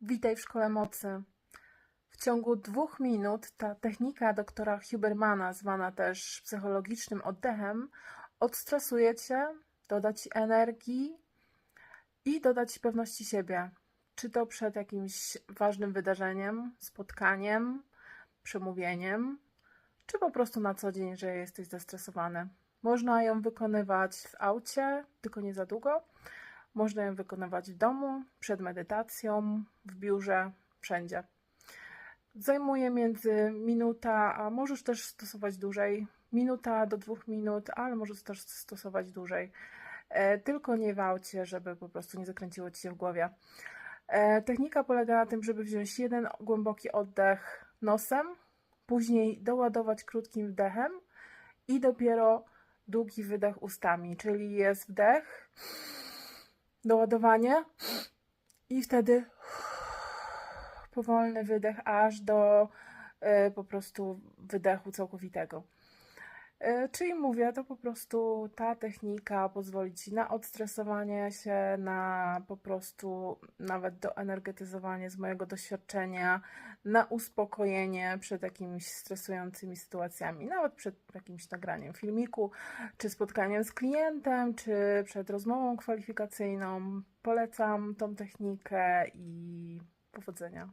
Witaj w Szkole Mocy. W ciągu dwóch minut ta technika doktora Hubermana, zwana też psychologicznym oddechem, odstresuje cię, doda ci energii i doda ci pewności siebie. Czy to przed jakimś ważnym wydarzeniem, spotkaniem, przemówieniem, czy po prostu na co dzień, że jesteś zestresowany. Można ją wykonywać w aucie, tylko nie za długo. Można ją wykonywać w domu, przed medytacją, w biurze, wszędzie. Zajmuje między minuta, a możesz też stosować dłużej. Minuta do dwóch minut, ale możesz też stosować dłużej. E, tylko nie w aucie, żeby po prostu nie zakręciło ci się w głowie. E, technika polega na tym, żeby wziąć jeden głęboki oddech nosem, później doładować krótkim wdechem i dopiero długi wydech ustami, czyli jest wdech, doładowanie i wtedy powolny wydech aż do e, po prostu wydechu całkowitego. E, Czyli mówię, to po prostu ta technika pozwoli Ci na odstresowanie się, na po prostu nawet doenergetyzowanie z mojego doświadczenia, na uspokojenie przed jakimiś stresującymi sytuacjami, nawet przed jakimś nagraniem filmiku, czy spotkaniem z klientem, czy przed rozmową kwalifikacyjną. Polecam tą technikę i powodzenia.